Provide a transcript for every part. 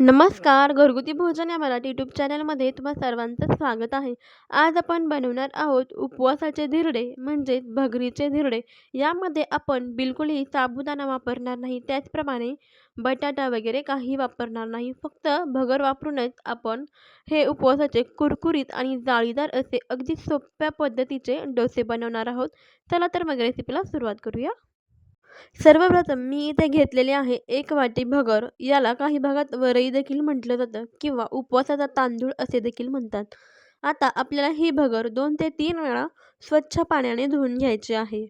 नमस्कार घरगुती भोजन या मराठी यूट्यूब चॅनलमध्ये तुम्हा सर्वांचं स्वागत आहे. आज आपण बनवणार आहोत उपवासाचे धिरडे म्हणजेच भगरीचे धिरडे. यामध्ये आपण बिलकुलही साबुदाणा वापरणार नाही त्याचप्रमाणे बटाटा वगैरे काही वापरणार नाही. फक्त भगर वापरूनच आपण हे उपवासाचे कुरकुरीत आणि जाळीदार असे अगदी सोप्या पद्धतीचे डोसे बनवणार आहोत. चला तर मग रेसिपीला सुरुवात करूया. सर्वप्रथम मी इथे घेतलेले आहे एक वाटी भगर. याला काही भागात वरई देखील म्हटलं जातं किंवा उपवासाचा तांदूळ असे देखील म्हणतात. आता आपल्याला ही भगर दोन ते तीन वेळा स्वच्छ पाण्याने धुवून घ्यायची आहे.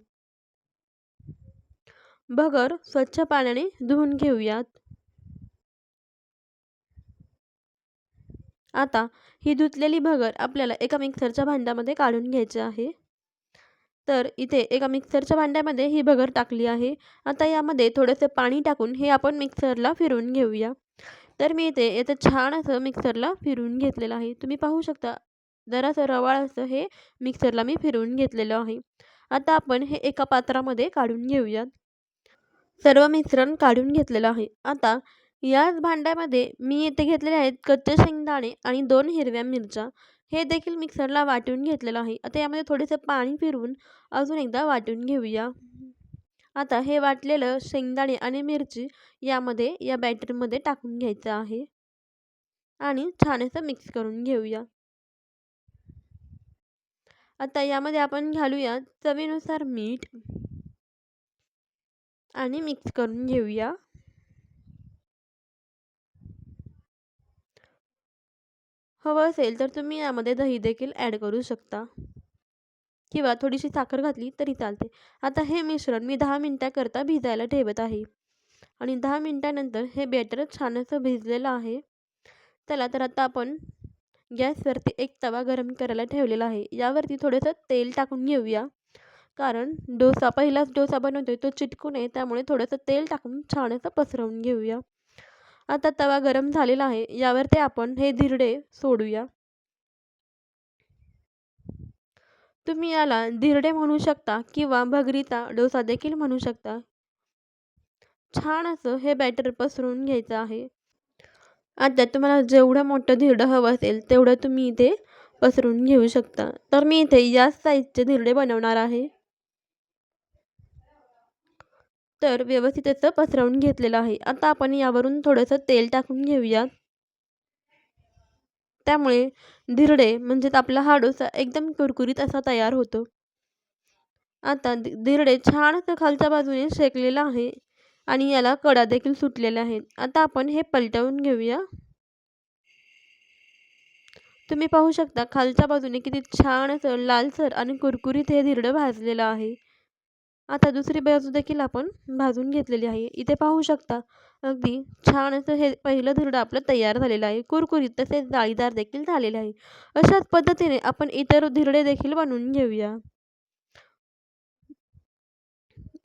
भगर स्वच्छ पाण्याने धुवून घेऊयात. आता ही धुतलेली भगर आपल्याला एका मिक्सरच्या भांड्यामध्ये काढून घ्यायची आहे. तर इथे एका मिक्सरच्या भांड्यामध्ये ही भगर टाकली आहे. आता यामध्ये थोडंसं पाणी टाकून हे आपण मिक्सरला फिरून घेऊया. तर मी इथे याचं छान असं मिक्सरला फिरून घेतलेलं आहे. तुम्ही पाहू शकता जरासं रवाळ असं हे मिक्सरला मी फिरवून घेतलेलं आहे. आता आपण हे एका पात्रामध्ये काढून घेऊयात सर्व मिश्रण काढून घेतलेलं आहे. आता याच भांड्यामध्ये मी इथे घेतलेले आहेत कच्चे शेंगदाणे आणि दोन हिरव्या मिरच्या. हे देखील मिक्सरला वाटून घेतलेलं आहे. आता यामध्ये थोडेसे पाणी फिरवून अजून एकदा वाटून घेऊया. आता हे वाटलेलं शेंगदाणे आणि मिरची यामध्ये या बॅटरमध्ये टाकून घ्यायचं आहे. आणि छान असं मिक्स करून घेऊया. आता यामध्ये आपण घालूया चवीनुसार मीठ. आणि मिक्स करून घेऊया. हवं असेल तर तुम्ही यामध्ये दही देखील ॲड करू शकता. किंवा थोडीशी साखर घातली तरी चालते. आता हे मिश्रण मी दहा मिनटाकरता भिजायला ठेवत आहे. आणि दहा मिनटानंतर हे बॅटर छान असं भिजलेलं आहे. चला तर आता आपण गॅसवरती एक तवा गरम करायला ठेवलेला आहे. यावरती थोडंसं तेल टाकून घेऊया. कारण डोसा पहिलाच डोसा बनवतोय तो चिटकू नये त्यामुळे थोडंसं तेल टाकून छान असं पसरवून घेऊया. आता तवा गरम झालेला आहे. यावर ते आपण हे धिरडे सोडूया. तुम्ही याला धिरडे म्हणू शकता किंवा भगरीता डोसा देखील म्हणू शकता. छान असं हे बॅटर पसरून घ्यायचं आहे. आता तुम्हाला जेवढं मोठं धिरडं हवं असेल तेवढं तुम्ही इथे पसरून घेऊ शकता. तर मी इथे याच साईजचे धिरडे बनवणार आहे. तर व्यवस्थित असं पसरवून घेतलेलं आहे. आता आपण यावरून थोडंसं तेल टाकून घेऊयात. त्यामुळे धिरडे म्हणजेच आपला हा डोसा एकदम कुरकुरीत असा तयार होतो. आता धिरडे छान असं खालच्या बाजूने शेकलेलं आहे आणि याला कडा देखील सुटलेल्या आहेत आता आपण हे पलटवून घेऊया. तुम्ही पाहू शकता खालच्या बाजूने किती छान असं लालसर आणि कुरकुरीत हे धिरडं भाजलेलं आहे. आता दुसरी बाजू देखील आपण भाजून घेतलेली आहे. इथे पाहू शकता अगदी छान असं हे पहिलं धिरडं आपलं तयार झालेलं आहे. कुरकुरीत तसेच जाळीदार देखील झालेले आहे. अशाच पद्धतीने आपण इतर धिरडे देखील बनवून घेऊया.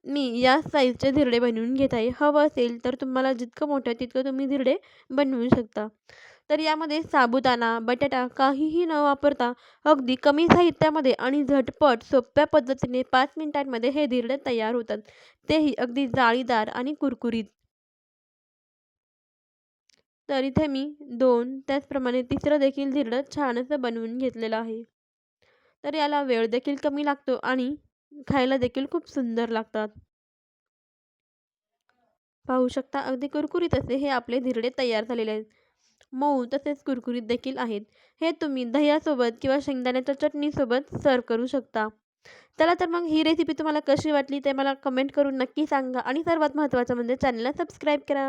मी या साईजचे धिरडे बनवून घेत आहे. हवं असेल तर तुम्हाला जितकं मोठं तितकं तुम्ही धिरडे बनवू शकता. तर यामध्ये साबुदाणा बटाटा काहीही न वापरता अगदी कमी साहित्यामध्ये आणि झटपट सोप्या पद्धतीने पाच मिनिटांमध्ये हे धिरडे तयार होतात. तेही अगदी जाळीदार आणि कुरकुरीत. तर इथे मी दोन त्याचप्रमाणे तिसरं देखील धिरडं छान असं बनवून घेतलेलं आहे. तर याला वेळ देखील कमी लागतो आणि खायला देखील खूप सुंदर लागतात. पाहू शकता अगदी कुरकुरीत असे हे आपले धिरडे तयार झालेले आहेत. मऊ तसेच कुरकुरीत देखील आहेत. हे तुम्ही दह्यासोबत किंवा शेंगदाण्याच्या चटणीसोबत सर्व करू शकता. चला तर मग ही रेसिपी तुम्हाला कशी वाटली ते मला कमेंट करून नक्की सांगा. आणि सर्वात महत्त्वाचं म्हणजे चॅनलला सबस्क्राईब करा.